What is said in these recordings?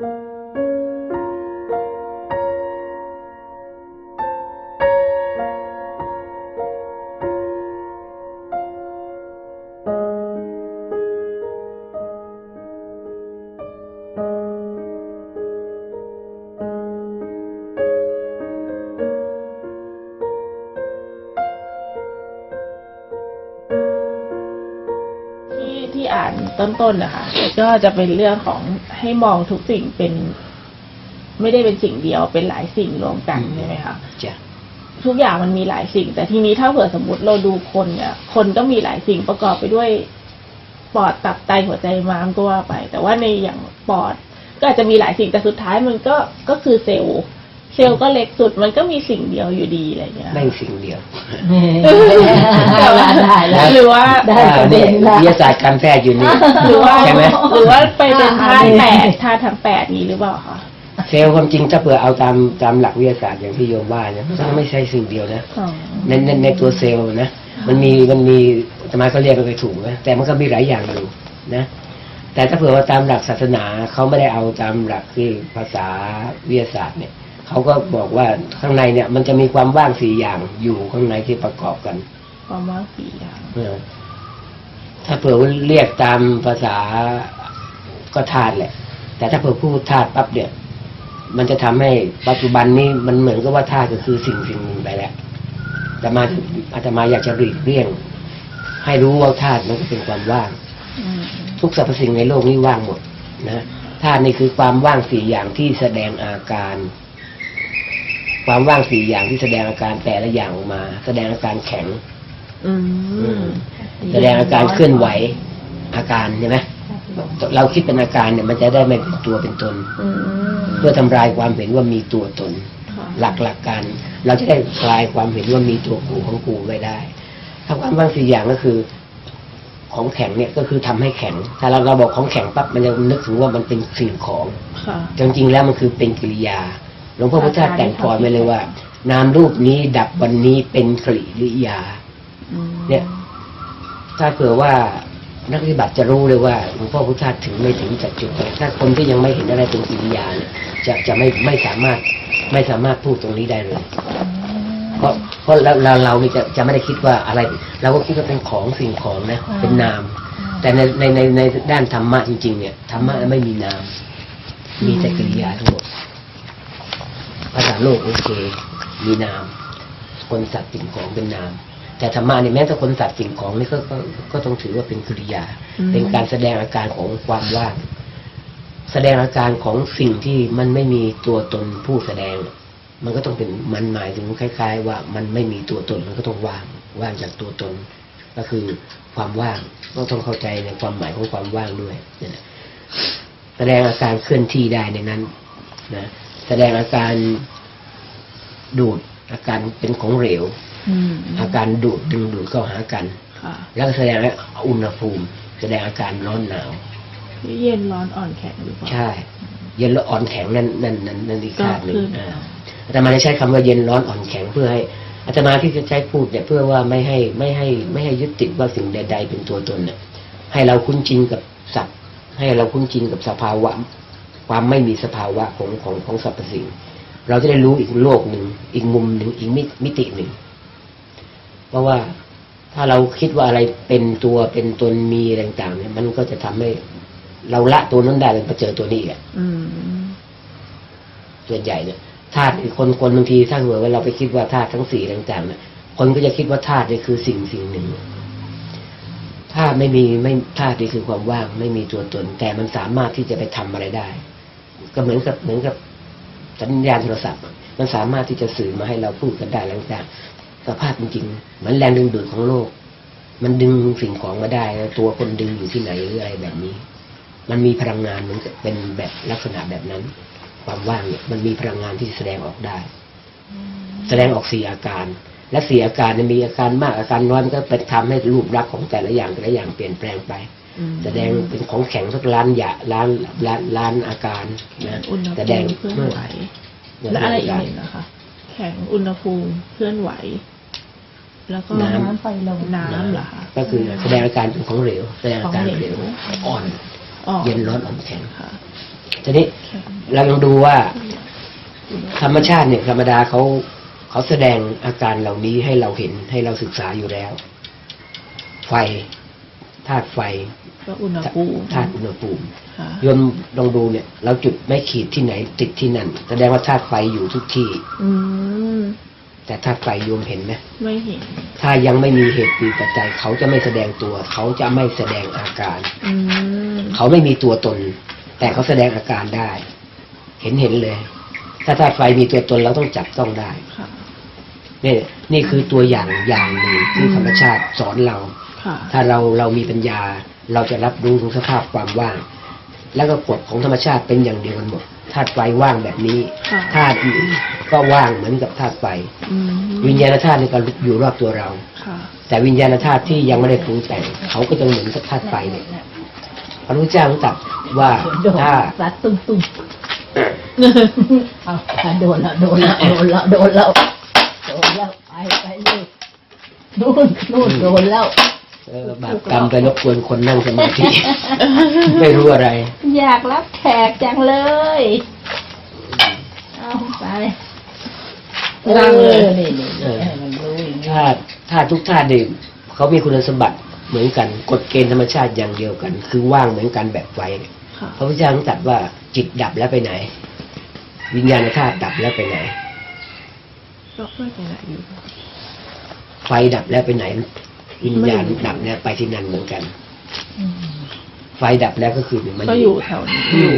ที่ ต้นๆนะคะก็จะเป็นเรื่องของให้มองทุกสิ่งเป็น ไม่ได้เป็นสิ่งเดียวเป็นหลายสิ่งรวมกันใช่ไหมคะจ้ะทุกอย่างมันมีหลายสิ่ง แต่ทีนี้ถ้าเผื่อสมมติเราดูคนเนี่ยคนก็มีหลายสิ่งประกอบไปด้วยปอดตับไตหัวใจม้ามก็ว่าไป แต่ว่าในอย่างปอดก็อาจจะมีหลายสิ่งแต่สุดท้ายมันก็ก็คือเซลล์ เซลล์ก็เล็กสุดมันก็มีสิ่งเดียวอยู่ดีอะไรอย่างเงี้ย ไม่สิ่งเดียวได้ได้แล้วหรือว่า ได้ประเด็นละ วิทยาศาสตร์การแพทย์อยู่นี่ หรือว่าใช่ไหม หรือว่าไปเป็นธาตุอ่าแปดธาตุทั้งแปดนี้หรือเปล่าคะ เซลล์ความจริงถ้าเผื่อเอาตามตามหลักวิทยาศาสตร์อย่างที่โยมว่าเนี่ยมันไม่ใช่สิ่งเดียวนะอ๋อ ในในในตัวเซลล์นะมันมีมันมีสมัยเขาเรียกกันไปถูกนะแต่มันก็มีหลายอย่างอยู่นะ แต่ถ้าเผื่อว่าตามหลักศาสนาเขาไม่ได้เอาตามหลักที่ภาษาวิทยาศาสตร์เนี่ย เขาก็บอกว่าข้างในเนี่ย มันจะมีความว่างสี่อย่างอยู่ข้างในที่ประกอบกัน ความว่างสี่อย่างเออถ้าเผื่อว่าเรียกตามภาษาก็ธาตุแหละ แต่ถ้าเผื่อพูดธาตุปั๊บเนี่ย มันจะทำให้ปัจจุบันนี้มันเหมือนกับว่าธาตุก็คือสิ่งสิ่งหนึ่งไปแล้วแต่มาอาตมาอยากจะหลีกเลี่ยง ให้รู้ว่าธาตุมันก็เป็นความว่างอืมทุกสรรพสิ่งในโลกนี้ว่างหมดนะธาตุนี่คือความว่างสี่อย่างที่แสดงอาการ ความว่างสี่อย่างที่แสดงอาการแต่ละอย่างออกมา แสดงอาการแข็ง อืมแสดงอาการเคลื่อนไหวอาการใช่ไหมเราคิดเป็นอาการเนี่ยมันจะได้ไม่เป็นตัวเป็นตนอืมเพื่อทำลายความเห็นว่ามีตัวตนค่ะหลักหลักการ เราจะได้คลายความเห็นว่ามีตัวกูของกูไว้ได้ถ้าความว่างสี่อย่างก็คือ ของแข็งเนี่ยก็คือทำให้แข็ง ถ้าเราเราบอกของแข็งปั๊บมันจะนึกถึงว่ามันเป็นสิ่งของค่ะจริงๆแล้วมันคือเป็นกิริยาห ลวงพ่อพุทธทาสแต่งกรไว้เลยว่า นามรูปนี้ดับวันนี้เป็นกิริยาอืมเนี่ย ถ้าเผื่อว่านักปฏิบัติจะรู้เลยว่าหลวงพ่อพุทธาถึงไม่ถึงจัดจุดถ้าคนที่ยังไม่เห็นอะไรเป็นกิริยาเนี่ยจะจะไม่ไม่สามารถไม่สามารถพูดตรงนี้ได้เลย เพราะเพราะเราเราเรานี่จะจะไม่ได้คิดว่าอะไร เราก็คิดว่าเป็นของสิ่งของนะ เป็นนาม แต่ในในในในด้านธรรมะจริง ๆ เนี่ยธรรมะไม่มีนาม มีแต่กิริยาทั้งหมด ภาษาโลกโอเคมีนาม คนสัตว์สิ่งของเป็นนาม แต่ธรรมะเนี่ยแม้แต่คนสัตว์สิ่งของนี่ก็ก็ก็ต้องถือว่าเป็นกิริยา เป็นการแสดงอาการของความว่างแสดงอาการของสิ่งที่มันไม่มีตัวตนผู้แสดง มันก็ต้องเป็นมันหมายถึงคล้าย ๆ ว่ามันไม่มีตัวตนมันก็ต้องว่างว่างจากตัวตน ก็คือความว่างก็ต้องเข้าใจในความหมายของความว่างด้วยเนี่ยนะแสดงอาการเคลื่อนที่ได้ในนั้นนะ แสดงอาการดูดอาการเป็นของเหลวอืมอาการดูดดึงดูดเข้าหากันค่ะแล้วก็แสดงอุณหภูมิ แสดงอาการร้อนหนาวเย็นร้อนอ่อนแข็งหรือเปล่าใช่ เย็นและอ่อนแข็งนั่นนั่นนั่นนั่นอีกชาติหนึ่งก็คืออ่าอาตมาได้ใช้คำว่าเย็นร้อนอ่อนแข็งเพื่อให้อาตมาที่จะใช้พูดเนี่ยเพื่อว่าไม่ให้ไม่ให้ไม่ให้ยึดติดว่าสิ่งใด ๆ เป็นตัวตนเนี่ยให้เราคุ้นชินกับสัตว์ให้เราคุ้นชินกับสภาวะ ความไม่มีสภาวะของของของสรรพสิ่ง เราจะได้รู้อีกโลกหนึ่ง อีกมุมหนึ่งอีกมิมิติหนึ่ง เพราะว่าถ้าเราคิดว่าอะไรเป็นตัวเป็นตนมีอะไรต่างๆเนี่ยมันก็จะทำให้เราละตัวนั้นได้แล้วมาเจอตัวนี้อีกอะอืมส่วนใหญ่เนี่ยธาตุคนคนบางทีถ้าเกิดว่าเราไปคิดว่าธาตุทั้งสี่ต่างๆเนี่ยคนก็จะคิดว่าธาตุนี่คือสิ่งสิ่งหนึ่งธาตุไม่มีไม่ธาตุนี่คือความว่าง ไม่มีตัวตน แต่มันสามารถที่จะไปทำอะไรได้ ก็เหมือนกับเหมือนกับสัญญาณโทรศัพท์ มันสามารถที่จะสื่อมาให้เราพูดกันได้อะไรต่างๆสภาพจริงๆเหมือนแรงดึงดูดของโลก มันดึงสิ่งของมาได้ ตัวคนดึงอยู่ที่ไหนหรืออะไรแบบนี้ มันมีพลังงานเหมันเป็นแบบลักษณะแบบนั้น ความว่างเนี่ยมันมีพลังงานที่แสดงออกได้ แสดงออกสี่อาการ และสี่อาการเนี่ยมีอาการมากอาการน้อยมันก็เป็นทำให้รูปลักษณ์ของแต่ละอย่างแต่ละอย่างเปลี่ยนแปลงไป แสดงเป็นของแข็งสักล้านหยาล้านล้านล้านอาการนะอุณหภูแสดงมิเคลื่อนไหวและอะไรอีกหนึ่งนะคะ แข็งอุณหภูมิเคลื่อนไหว แล้วก็น้ำไฟลมน้ำเหรอคะก็คือแสดงอาการเป็นของเหลวแสดงอาการเหลวของเหลวอ่อนอ๋อเย็นร้อนอ่อนแข็งค่ะแทีนี้เราลองดูว่า ธรรมชาติเนี่ยธรรมดาเขาเขาแสดงอาการเหล่านี้ให้เราเห็นให้เราศึกษาอยู่แล้ว ไฟ ธาตุไฟก็อุณหภูมิธาตุอุณหภูมิค่ะโยมลองดูเนี่ย เราจุดไม่ขีดที่ไหนติดที่นั่น แสดงว่าธาตุไฟอยู่ทุกที่ อืมแต่ธาตุไฟโยมเห็นไหมไม่เห็น ถ้ายังไม่มีเหตุปีปัจจัยเขาจะไม่แสดงตัว เขาจะไม่แสดงอาการอืมเขาไม่มีตัวตน แต่เขาแสดงอาการได้ เห็นเห็นเลย ถ้าธาตุไฟมีตัวตนเราต้องจับต้องได้ค่ะนี่นี่คือตัวอย่างอย่างหนึ่งที่ธรรมชาติสอนเราค่ะ ถ้าเราเรามีปัญญา เราจะรับรู้ถึงสภาพความว่าง แล้วก็กฎของธรรมชาติเป็นอย่างเดียวกันหมดธาตุไฟว่างแบบนี้ค่ะธาตุอื่นก็ว่างเหมือนกับธาตุไฟอืมวิญญาณธาตุในการอยู่รอบตัวเราค่ะแต่วิญญาณธาตุที่ยังไม่ได้ปรุงแต่งเขาก็จะเหมือนกับธาตุไฟเนี่ยพระพุทธเจ้าตรัสว่าโดนถ้าซัดตุ้มตุ้มเอาโดนแล้วโดนแล้วโดนแล้วโดนแล้วโดนแล้วไปไปเลยนู่นนู่นโดนแล้ว เออบาปกรรมไปรบกวนคนนั่งสมาธิ ไม่รู้อะไร อยากรับแขกจังเลย เอาไปนั่งเลยออนี่นี่เออให้มันรู้อย่างนี้ธาตุธาตุทุกธาตุเนี่ยเขามีคุณสมบัติเหมือนกันกฎเกณฑ์ธรรมชาติอย่างเดียวกัน คือว่างเหมือนกันแบบไฟเนี่ยค่ะพระพุทธเจ้าตรัสว่าจิตดับแล้วไปไหน วิญญาณธาตุดับแล้วไปไหนก็ไม่ไปไหนอยู่ไฟดับแล้วไปไหน วิญญาณดับแล้วไปที่นั่นเหมือนกันอืมไฟดับแล้วก็คือมันก็อยู่แถวนี้อยู่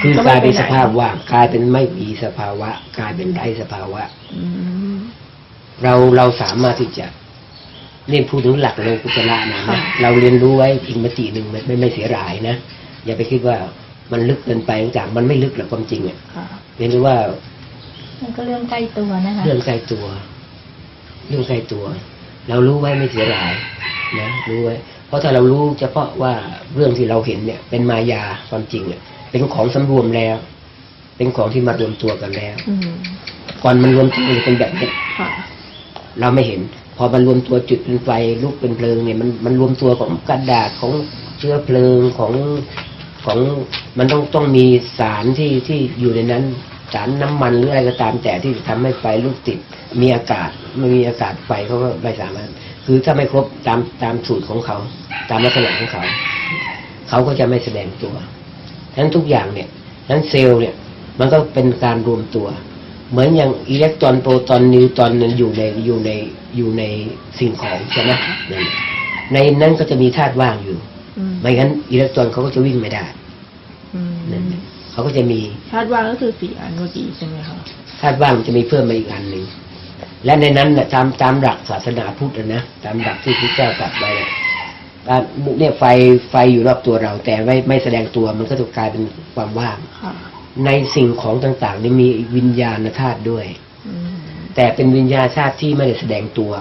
คือก็กไม่ลายเป็นไปไหนสภาพว่างกลายเป็นไม่มีสภาวะ กลายเป็นไร้สภาวะอืมเราเราสามารถที่จะนี่พูดถึงหลักโลกุตระนะค่ะเราเรียนรู้ไว้อีกมติหนึ่งไม่ไม่ไม่เสียหายนะอย่าไปคิดว่ามันลึกเกินไปต่างๆมันไม่ลึกหรอกความจริงอะค่ะเรียนรู้ว่า มันก็เรื่องใกล้ตัวนะคะเรื่องใกล้ตัว เรื่องใกล้ตัว เรารู้ไว้ไม่เสียหายนะรู้ไว้ เพราะถ้าเรารู้เฉพาะว่าเรื่องที่เราเห็นเนี่ย เป็นมายาความจริงเนี่ยเป็นของสำรวมแล้ว เป็นของที่มารวมตัวกันแล้วอืมก่อนมันรวมตัวจะเป็นแบบเนี้ยค่ะเราไม่เห็น พอมันรวมตัวจุดเป็นไฟลุกเป็นเพลิงเนี่ยมันมันรวมตัวของกระดาษของเชื้อเพลิงของของมันต้องต้องมีสารที่ที่อยู่ในนั้น สารน้ำมันหรืออะไรก็ตามแต่ที่ทำให้ไฟลุกติด มีอากาศไม่มีอากาศไฟเขาก็ไม่สามารถ คือถ้าไม่ครบตามตามสูตรของเขา ตามลักษณะของเขาเขาก็จะไม่แสดงตัวฉะนั้นทุกอย่างเนี่ยนั้นเซลล์เนี่ยมันก็เป็นการรวมตัว เหมือนอย่างอิเล็กตรอนโปรตอนนิวตรอนนั้นอยู่ในอยู่ในอยู่ในสิ่งของใช่ไหมนั่นในนั้นก็จะมีธาตุว่างอยู่อืมไม่งั้นอิเล็กตรอนเขาก็จะวิ่งไม่ได้อืมนั่น เขาก็จะมีธาตุว่างก็คือสี่อันเมื่อกี้ใช่ไหมคะธาตุว่างมันจะมีเพิ่มมาอีกอันหนึ่งและในนั้นนะตามตามหลักศาสนาพุทธนะนะตามหลักที่พระเจ้าตรัสไว้นะอ่าเนี่ยไฟไฟอยู่รอบตัวเรา แต่ไม่ไม่แสดงตัวมันก็จะกลายเป็นความว่างค่ะในสิ่งของต่างๆนี่มีวิญญาณธาตุด้วยอืมแต่เป็นวิญญาณธาตุที่ไม่ได้แสดงตัว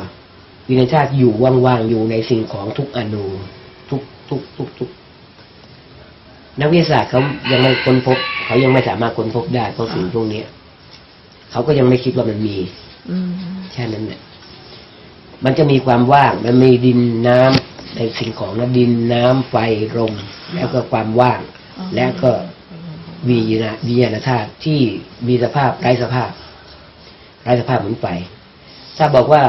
วิญญาณธาตุอยู่ว่างๆอยู่ในสิ่งของทุกอนูทุกทุกทุกทุก นักวิทยาศาสตร์เขายังไม่ค้นพบ เขายังไม่สามารถค้นพบได้เพราะสิ่งพวกนี้ยเขาก็ยังไม่คิดว่ามันมีอืแค่นั้นเนี่ยมันจะมีความว่าง มันมีดินน้ำในสิ่งของนะดินน้ำไฟลมแล้วก็ความว่าง แล้วก็วิญญาณวิญญาณธาตุที่มีสภาพไร้สภาพไร้สภาพเหมือนไฟถ้าบอกว่า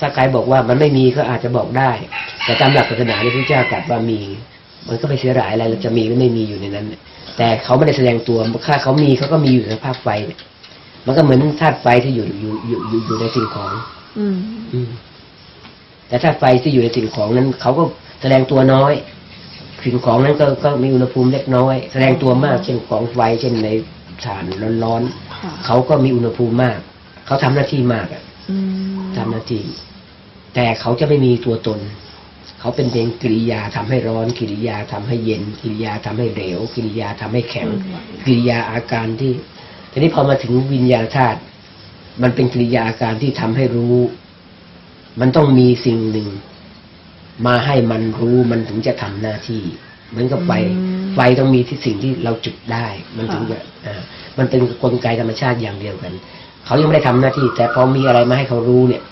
ถ้าใครบอกว่ามันไม่มีก็อาจจะบอกได้ แต่ตามหลักศาสนาที่พระเจ้าตรัสว่ามี มันก็ไม่เสียหายอะไรเราจะมีหรือไม่มีอยู่ในนั้นเนี่ยแต่เขาไม่ได้แสดงตัวถ้าเขามีเขาก็มีอยู่ในสภาพไฟเนี่ยมันก็เหมือนธาตุไฟที่อยู่อยู่อยู่อยู่อยู่ในสิ่งของ อืม อืม แต่ถ้าไฟที่อยู่ในสิ่งของนั้นเขาก็แสดงตัวน้อย สิ่งของนั้นก็ก็มีอุณหภูมิเล็กน้อย แสดงตัวมาก เช่นของไฟ เช่นในถ่านร้อนค่ะๆเขาก็มีอุณหภูมิมาก เขาทำหน้าที่มากอะอืมทำหน้าที่ แต่เขาจะไม่มีตัวตน เขาเป็นเพียงกิริยาทำให้ร้อน กิริยาทำให้เย็น กิริยาทำให้เหลว กิริยาทำให้แข็ง กิริยาอาการที่ทีนี้พอมาถึงวิญญาณธาตุมันเป็นกิริยาอาการที่ทำให้รู้ มันต้องมีสิ่งหนึ่ง มาให้มันรู้มันถึงจะทำหน้าที่เหมือนกับไฟไฟต้องมีที่สิ่งที่เราจุดได้ มันถึงจะอ่ามันเป็นกลไกธรรมชาติอย่างเดียวกัน เขายังไม่ได้ทำหน้าที่ แต่พอมีอะไรมาให้เขารู้เนี่ย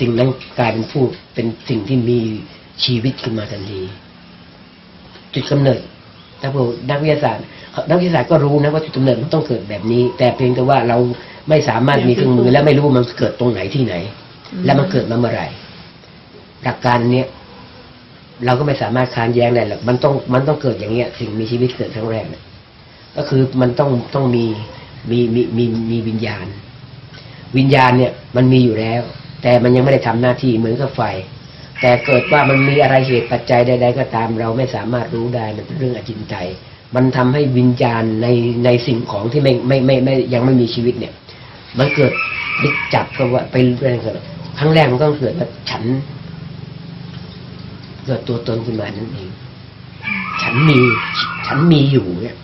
สิ่งนั้นกลายเป็นผู้เป็นสิ่งที่มี ชีวิตขึ้นมาทันทีจุดกำเนิดถ้าพวกนักวิทยาศาสตร์นักวิทยาศาสตร์ก็รู้นะว่าจุดกำเนิดมันต้องเกิดแบบนี้ แต่เพียงแต่ว่าเราไม่สามารถมีเครื่องมือและไม่รู้ว่ามันเกิดตรงไหนที่ไหน และมันเกิดมาเมื่อไหร่หลักการเนี้ยเราก็ไม่สามารถค้านแย้งได้หรอกมันต้องมันต้องเกิดอย่างเงี้ยสิ่งมีชีวิตเกิดครั้งแรกเนี่ยก็คือมันต้องต้องมีมีมีมีมีวิญญาณ วิญญาณเนี่ยมันมีอยู่แล้ว แต่มันยังไม่ได้ทำหน้าที่เหมือนกับไฟ แต่เกิดว่ามันมีอะไรเหตุปัจจัยใด ๆ ก็ตาม เราไม่สามารถรู้ได้มันเป็นเรื่องอจินไตยมันทำให้วิญญาณในในสิ่งของที่ไม่ไม่ไม่ไม่ยังไม่มีชีวิตเนี่ย มันเกิดยึดจับก็ว่าไปเรื่อยๆกันครั้งแรกมันก็เกิดแบบฉัน เกิดตัวตนขึ้นมานั่นเอง ฉันมีฉันมีอยู่เนี่ย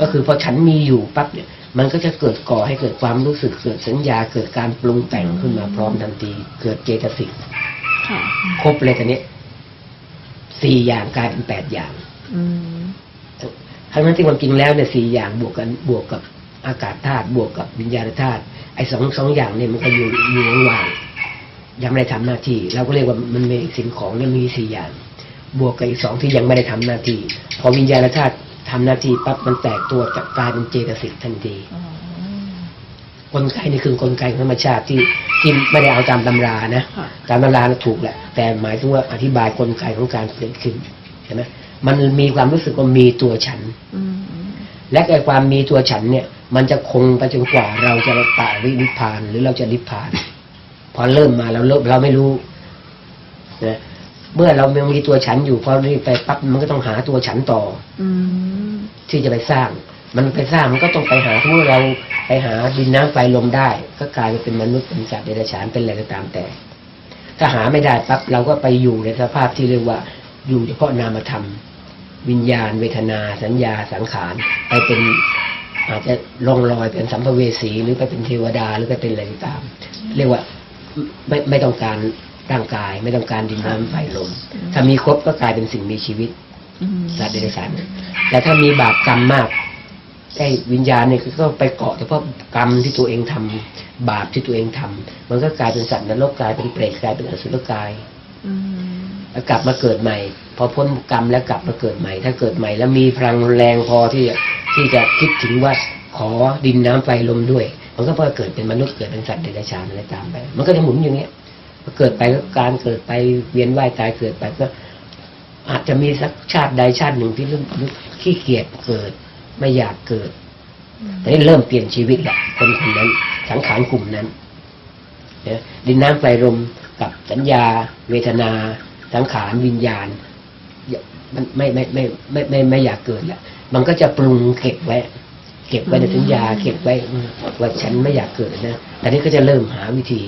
ก็คือพอฉันมีอยู่ปั๊บเนี่ย มันก็จะเกิดก่อให้เกิดความรู้สึกเกิดสัญญาเกิดการปรุงแต่งขึ้นมาพร้อมทันที เกิดเจตสิก ค่ะ ครบเลยกันนี้สี่อย่างกลายเป็นแปดอย่างอืมทั้งนั้นที่ความจริงแล้วเนี่ยสี่อย่างบวกกันบวกกับอากาศธาตุบวกกับวิญญาณธาตุไอ้สองสองอย่างเนี่ยมันก็อยู่อยู่ว่างๆยังไม่ได้ทำหน้าที่ เราก็เรียกว่ามันมีสิ่งของเนี่ยมีสี่อย่าง บวกกับอีกสองที่ยังไม่ได้ทำหน้าที่ พอวิญญาณธาตุทำหน้าที่ปั๊บมันแตกตัวจะกลายเป็นเจตสิกทันทีอ๋อ กลไกนี่คือกลไกธรรมชาติที่ที่ไม่ได้เอาตามตำรานะค่ะตามตำราน่ะถูกแหละแต่หมายถึงว่าอธิบายกลไกของการเกิดขึ้นใช่ไหมมันมีความรู้สึกว่ามีตัวฉันอืมและไอ้ความมีตัวฉันเนี่ย มันจะคงไปจนกว่าเราจะตายวินิพพานหรือเราจะนิพพาน พอเริ่มมาเราเริ่มเราไม่รู้นะเมื่อเรายังมีตัวฉันอยู่พอนี่ไปปั๊บมันก็ต้องหาตัวฉันต่อ อืมที่จะไปสร้าง มันไปสร้างมันก็ต้องไปหาเมื่อเราไปหาดินน้ำไฟลมได้ ก็กลายไปเป็นมนุษย์เป็นสัตว์เดรัจฉานเป็นอะไรก็ตามแต่ ถ้าหาไม่ได้ปั๊บเราก็ไปอยู่ในสภาพที่เรียกว่า อยู่เฉพาะนามธรรม วิญญาณ เวทนา สัญญาสังขารไปเป็นอาจจะลงรอยเป็นสัมภเวสีหรือไปเป็นเทวดาหรือไปเป็นอะไรก็ตาม เรียกว่าไม่ไม่ต้องการร่างกาย ไม่ต้องการดินน้ำไฟลม ถ้ามีครบก็กลายเป็นสิ่งมีชีวิตอืมสัตว์เดรัจฉานแต่ถ้ามีบาปกรรมมาก ไอ้วิญญาณเนี่ยก็ไปเกาะเฉพาะกรรมที่ตัวเองทำบาปที่ตัวเองทำมันก็กลายเป็นสัตว์นรกกลายเป็นเปรตกลายเป็นอสุรกายอแล้วกลับมาเกิดใหม่ พอพ้นกรรมแล้วกลับมาเกิดใหม่ ถ้าเกิดใหม่ แล้วมีพลังแรงพอที่จะที่จะคิดถึงว่าขอดินน้ำไฟลมด้วย มันก็พอเกิดเป็นมนุษย์เกิดเป็นสัตว์เดรัจฉานอะไรตามไป มันก็จะหมุนอย่างเงี้ยเกิดไปก็การเกิดไปเวียนว่ายตายเกิดไปก็ อาจจะมีสักชาติใดชาติหนึ่งที่เริ่มขี้เกียจเกิด ไม่อยากเกิดแต่นี่เริ่มเปลี่ยนชีวิตแหละคนคนนั้น สังขารกลุ่มนั้นเนี่ยดินน้ำไฟลมกับสัญญา เวทนา สังขารวิญญาณอย่ามันไม่ไม่ไม่ไม่ไม่ไม่อยากเกิดละมันก็จะปรุงเก็บไว้ เก็บไว้ในสัญญา เก็บไว้อืมว่าฉันไม่อยากเกิดนะแต่นี่ก็จะเริ่มหาวิธี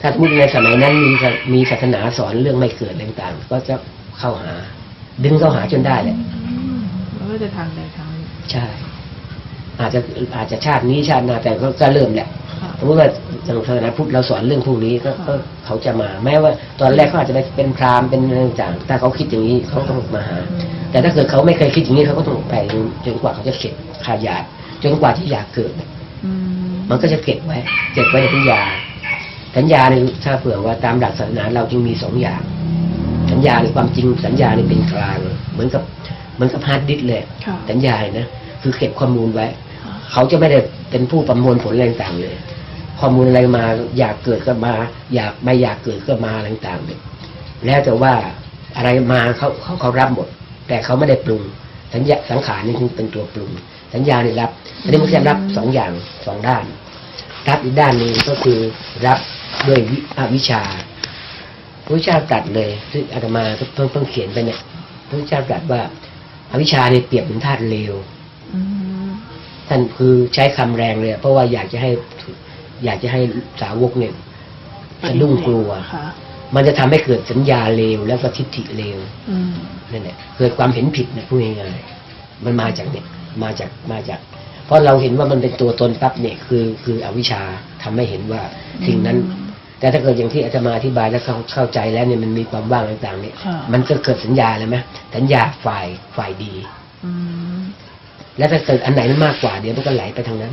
ถ้าพูดในสมัยนั้นมีศามีศาสนาสอนเรื่องไม่เกิดอะไรต่างๆ ก็จะเข้าหา ดึงเข้าหาจนได้แหละอืมแล้วก็จะทางใดทางหนึ่ง ใช่อาจจะอาจจะชาตินี้ชาติหน้าแต่ก็ก็เริ่มแหละค่ะสมมติว่าทางศาสนาพุทธเราสอนเรื่องพวกนี้ก็ค่ะก็เขาจะมา แม้ว่า ตอนแรกเขาอาจจะไปเป็นพราหมณ์เป็นอะไรต่างๆถ้าเขาคิดอย่างนี้เขาต้องมาหา แต่ถ้าเกิดเขาไม่เคยคิดอย่างนี้เขาก็ต้องไปจนกว่าเขาจะเข็ดขาดอยากจนกว่าที่อยากเกิดอืมมันก็จะเก็บไว้เก็บไว้ในสัญญาสัญญาเนี่ยถ้าเผื่อว่าตามหลักศาสนาเราจึงมีสองอย่าง สัญญาในความจริงสัญญาเนี่ยเป็นกลางเหมือนกับเห มือนกับฮาร์ดดิสก์เลยค่ะ สัญญาเนี่ยนะคือเก็บข้อมูลไว้ ค่ะ เขาจะไม่ได้เป็นผู้ประมวลผลอะไรต่างๆเลย ข้อมูลอะไรมาอยากเกิดก็มา อยากไม่อยากเกิดก็มาอะไรต่างๆเลยแล้วแต่ว่าอะไรมาเขาเขาเขารับหมด แต่เขาไม่ได้ปรุง สัญญาสังขารนี่คือเป็นตัวปรุง สัญญาเนี่ยรับอันนี้มันจะรับสองอย่างสองด้าน รับอีกด้านหนึ่งก็คือรับด้วยวิอวิชชา พระพุทธเจ้าตรัสเลยที่อาตมาเพิ่งเพิ่งเขียนไปเนี่ยพระพุทธเจ้าตรัสว่า อวิชชาเนี่ยเปรียบเหมือนธาตุเลวอืมท่านคือใช้คำแรงเลย เพราะว่าอยากจะให้ อยากจะให้สาวกเนี่ยสะดุ้งกลัวค่ะมันจะทำให้เกิดสัญญาเลวแล้วก็ทิฏฐิเลวอืมนั่นแหละเกิดความเห็นผิดนะพูดง่ายๆมันมาจากเนี่ย มาจากมาจาก เพราะเราเห็นว่ามันเป็นตัวตนปั๊บเนี่ยคือ คืออวิชชาทำให้เห็นว่าสิ่งนั้น แต่ถ้าเกิดอย่างที่อาตมาอธิบายแล้วเข้าเข้าใจแล้วเนี่ยมันมีความว่างต่างๆเนี่ยค่ะ มันก็เกิดสัญญาเลยไหมสัญญาฝ่ายฝ่ายดี อืม แล้วถ้าเกิดอันไหนมันมากกว่าเดี๋ยวมันก็ไหลไปทางนั้น